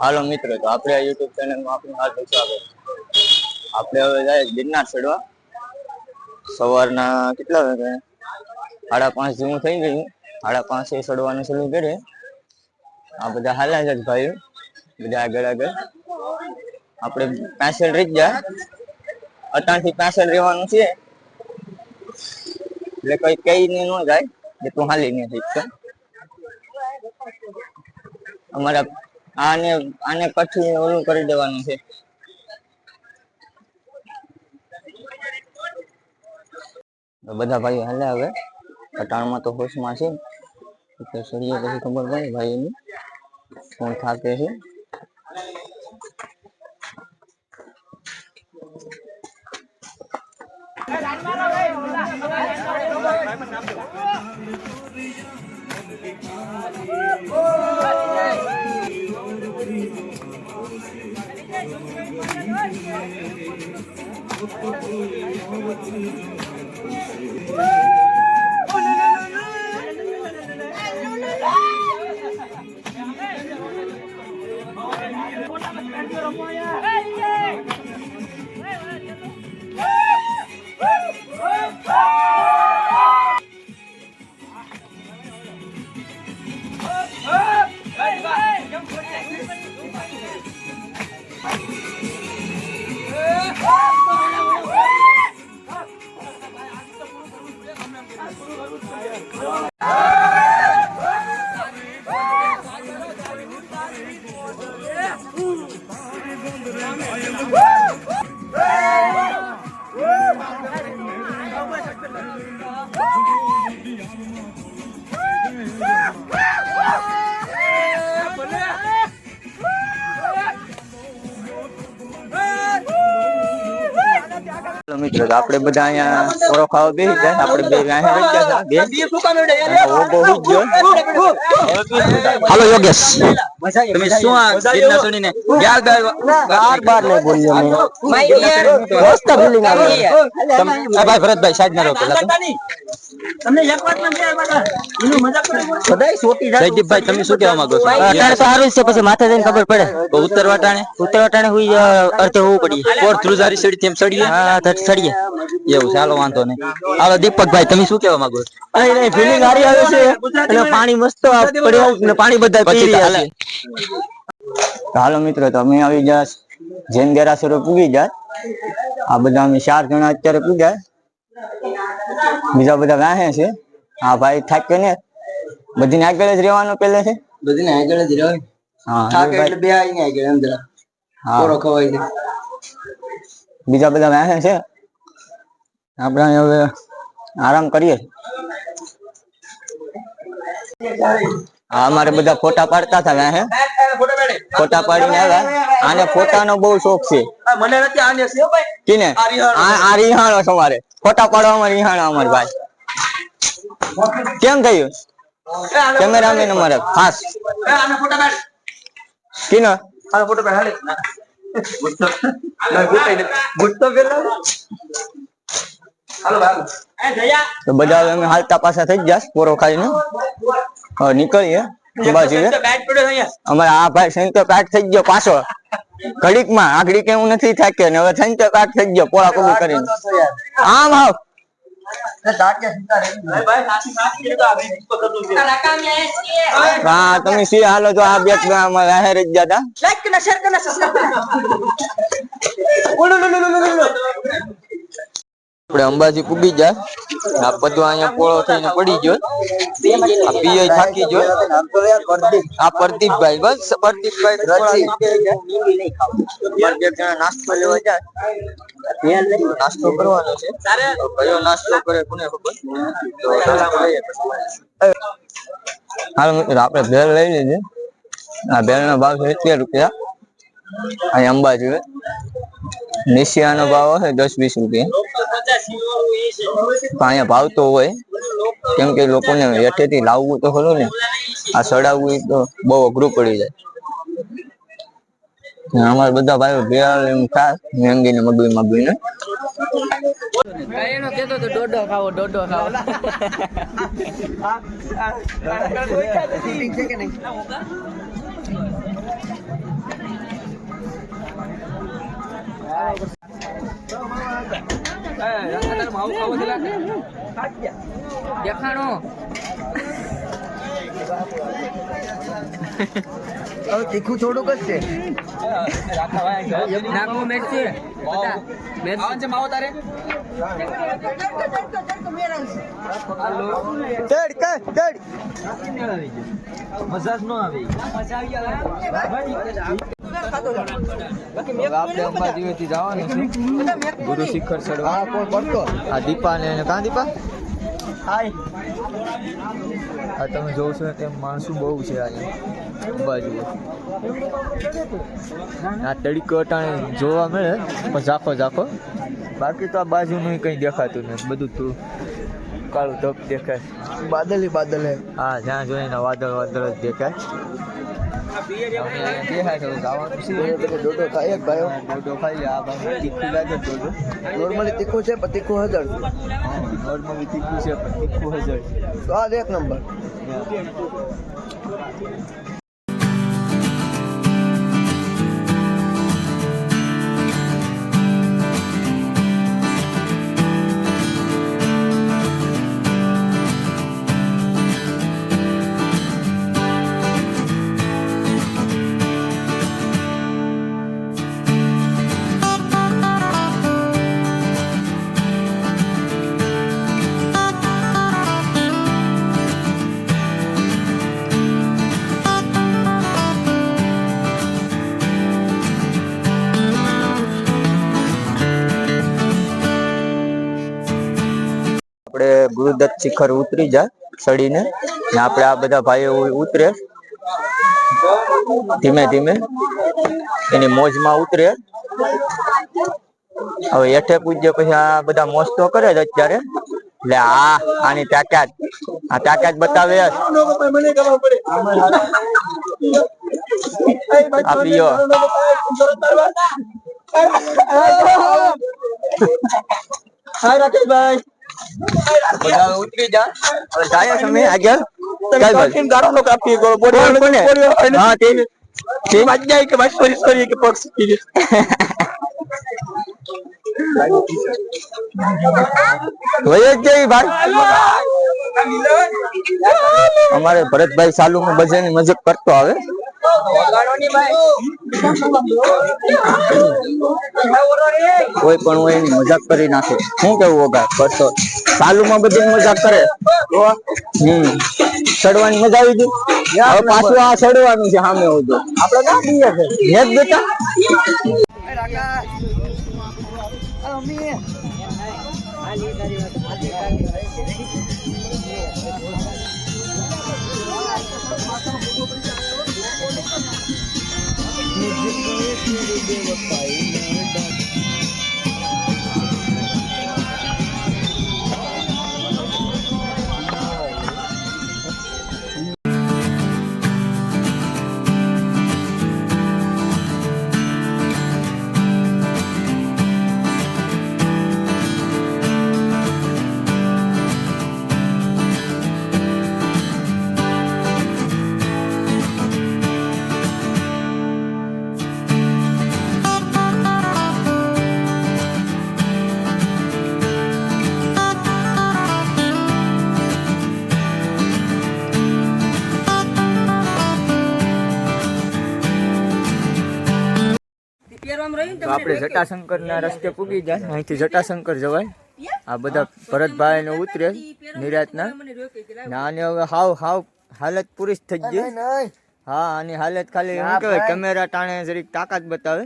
હાલો મિત્રો, તો આપણે આ યુટ્યુબ ચેનલમાં આપનું હાર્દિક સ્વાગત. આપણે હવે જાય ગિરનાર ચડવા. સવારના કેટલા વાગે? સાડા પાંચ જેવું થઈ ગયું. સાડા પાંચે ચડવાનું શરૂ કરીએ. આ બધા હાલ્યા છે ભાઈ બધા આગળ આગળ. આપણે પાછળ રહી જ જાય અત્યારથી પાછળ રહેવાનું છે. એટલે કઈ કઈ ને ન જાય. કે તું હાલી ને અમારા આને આને પછી ઓલું કરી દેવાનું છે. બધા ભાઈઓ હાલે હવે. અટાણમાં તો હોશમાં છે. તો સૂર્ય પછી ખબર પડે ભાઈની. કોણ થાકે છે? Romoya. ચાલો મિત્રો તો આપણે બધા અહીંયા થોડો ખાવા બેસી જાય. આપણે બે અહીંયા રહી ગયા હતા બે? ગયો. હાલો યોગેશ. તમે શું આ ગીતના સુણીને યાર બાર બાર નહીં બોલ્યો મેં. મસ્ત ફીલિંગ આવી. તમ- ભાઈ ભરતભાઈ સાઈડ ના રહો પેલા તો. બધાય સોટી જાય. જયદીપભાઈ તમે શું કહેવા માંગો છો? અત્યારે તો સારું છે પછી માથે જઈને ખબર પડે. ઉત્તર વાટાણે? ઉત્તર વટાણે હુઈ અ, હોવું પડી ફોર ધ્રુજારી સીડી તેમ ચડીએ હા તો એવું છે વાંધો નહીં. હાલો દીપકભાઈ તમે શું કહેવા માંગો છો? નહીં નહીં ફિલિંગ સારી આવે છે. અને પાણી મસ્ત પડ્યું ને પાણી બધા પી રહ્યા હાલે. છે તો હાલો મિત્રો તો અમે આવી જાય જૈન દેરાસરો પૂગી જાય આ બધા અમે ચાર જણા અત્યારે પૂગ્યા. બીજા બધા વાહે છે? હા ભાઈ થાક્યો ને બધીને આગળ જ રહેવાનું પેલે છે? બધીને આગળ જ રહ્યો હા થાકે એટલે બે આવીને આગળ એમ હા. પોરો ખવાય બીજા બધા વાહે છે? આપણે હવે આરામ કરીએ. હા અમારે બધા ફોટા પાડતા હતા હે ફોટા પાડીને આવ્યા. આને ફોટાનો બહુ શોખ છે. મને નથી આને છે ભાઈ. કિને? આ રિહાણો. તમારે ફોટા પાડવામાં રિહાણા અમાર ભાઈ. કેમ થયું? કેમેરામેન અમારે. ખાસ કિનો? આનો ફોટો ગુસ્સો પેલા હાલો હાલો તો બધા અમે હાલતા પાછા થઈ ગયા પોરો ખાઈને. નીકળીએ. અમારે આ ભાઈ સંતો કાટ થઈ ગયો પાછો. ઘડીકમાં આ ઘડીક એવું નથી થાક્યો ને હવે થઈને તો કાક થઈ ગયો પોળા કબૂલ કરીને. આમ આવ. હા તમે સી હાલો તો આ બે રાહે રહી ગયા હતા આપણે અંબાજી પૂગી જાય આ પદવા અહીંયા પોળો થઈને પડી ગયો. આ પીઆઈ થાકી ગયો. આ પ્રદીપભાઈ બસ પ્રદીપભાઈ નાસ્તો લેવા જાય. નાસ્તો કરવાનો છે. કયો નાસ્તો કરે કોને ખબર. હાલો મિત્રો આપણે ભેળ લઈ લીધી. આ ભેળ નો ભાવ છે સિત્તેર રૂપિયા. અહીં અંબાજી નિશિયા નો ભાવ હશે દસ વીસ રૂપિયા. અહીંયા ભાવતો હોય, કેમ કે લોકોને હેઠેથી લાવવું તો ખરું ને, આ સડાવવું તો બહુ અઘરું પડી જાય. અમારા બધા ભાઈઓ ભેળ ખાસ મેંગી ને મગવી મગવી ને કેતો દેખાણો. તીખું થોડુંક જ છે. નાખો મેરચી મજા આવી આપણે અંબાજી જવાનું છે. ગુરુ શિખર આ દીપા ને કા દીપા? હાય આ તમે જોવો છો તેમ માણસો બહુ છે અહીંયા બાજુ આ તડીકો અટાણે જોવા મળે પણ ઝાખો ઝાખો. બાકી તો આ બાજુનું કંઈ દેખાતું નથી બધું તું કાળું ધપ દેખાય. બાદલ બાદલ. હા જ્યાં જોઈએ ને વાદળ વાદળ જ દેખાય. દેખાય છે જવાનું છે. ડોડો ખાય એક ભાઈઓ ડોડો ખાઈ આ ભાઈ તીખું લાગે ડોડો. નોર્મલી તીખું છે પણ તીખું હજાર નોર્મલી તીખું છે પણ તીખું હજાર છે. સ્વાદ એક નંબર ગુરુદત્ત શિખર ઉતરી જાય ચડીને આપણે આ બધા ભાઈઓ ઉતરે. ધીમે ધીમે એની મોજમાં ઉતરે. હવે હેઠે પૂજ્ય પછી આ બધા મોજ કરે જ અત્યારે. એટલે આ, આની તાકાત, આ તાકાત બતાવે. રાકેશભાઈ. ઉતરી જા. હવે જાય તમે આગળ. તમે ચાલ ભાઈ. પાર્કિંગ ગાળો નો કાપી ગયો બોડી કોણ કોને? હા તે તે મજા કે ભાઈ સોરી સોરી કે પક્ષ પી વય જ જઈ ભાઈ. અમારે ભરતભાઈ સાલુમાં બજારની મજાક કરતો આવે. કોઈ પણ હોય એની મજાક કરી નાખે. શું કેવું વગા કરતો સાલુમાં બધી મજાક કરે. હમ. ચડવાની મજા આવી ગઈ. હવે પાછું આ ચડવાનું છે સામે બધું આપડે ક્યાં દઈએ છે હેત બેટા. मुझको एक दिल पाई ना આપણે જટાશંકરના રસ્તે પૂગી જાય. અહીંથી જટાશંકર જવાય. આ બધા ભરતભાઈ ભરતભાઈને ઉતરે નિરાતના. ના અને હવે હાવ હાવ હાલત પૂરી થઈ ગઈ. હા આની હાલત ખાલી એમ કહેવાય કેમેરા ટાણે જરીક તાકાત બતાવે.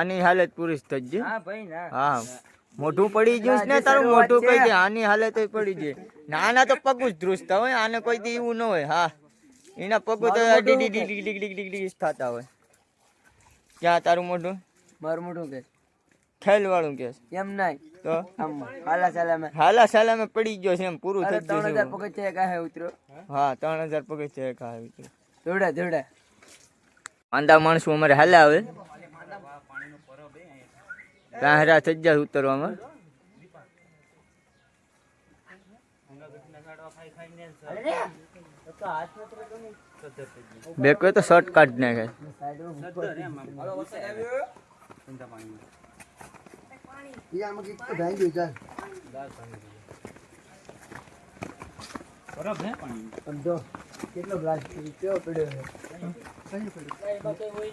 આની હાલત પૂરી થઈ ગઈ. હા ભાઈ મોઢું પડી ગયું ને તારું? મોઢું કઈ દે આની હાલત પડી ગઈ. નાના તો પગ જ ધ્રુસ્ત હોય આને કોઈ દી એવું ન હોય. હા. એના પગ તો ડીડી ડીડી ડીડી ડીડી થતા હોય. ક્યાં તારું મોઢું? મારું મોઢું કેસ ખેલ વાળું કેસ એમ નહીં. તો? આમ હાલા ચાલા મેં હાલા સાલા મેં પડી ગયો છે એમ પૂરું થઈ ગયું ત્રણ હજાર પગથિયા કાહે ઉતરો હા ત્રણ હજાર પગથિયે આવી ગયું. દોડા દોડા માંદા માણસો અમારે હાલે આવે. ત્યાં હેરા થઈ જાય ઉતરવામાં. બે કોઈ તો શર્ટ કાઢ નાખે.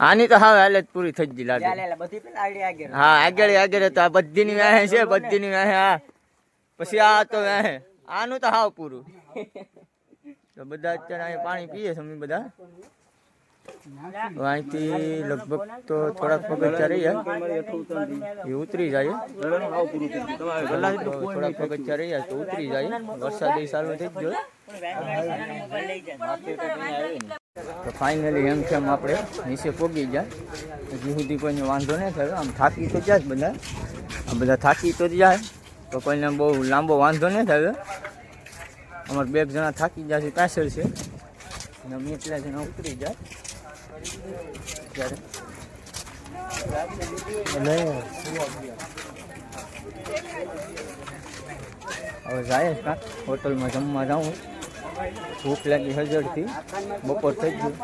આની તો હવે હાલત પૂરી થઈ જ લાગે. હા આગળ આગળ તો આ બધી ની વાહે છે બધી ની વાહે હા. પછી આ તો વાહે. આનું તો હાવ પૂરું. બધા અત્યારે પાણી પીએ છે બધા. અહીંથી લગભગ તો થોડાક પગથિયા રહી જાય. એ ઉતરી જાય. થોડાક પગથિયા રહ્યા તો ઉતરી જાય. વરસાદ એ ચાલુ થઈ ગયો. તો ફાઇનલી એમ છે આપણે નીચે પોગી જાય હજી સુધી કોઈને વાંધો નહીં થયો. આમ થાકી તો જાય બધા. આ બધા થાકી તો જાય. તો કોઈને બહુ લાંબો વાંધો નહીં થયો. અમારે બે જણા થાકી જાય છે પાછળ છે. અને અમે એટલા જણા ઉતરી જાય હવે જાય કાંક હોટલમાં જમવા જાઉં. ભૂખ લાગી હજરથી બપોર થઈ ગયું.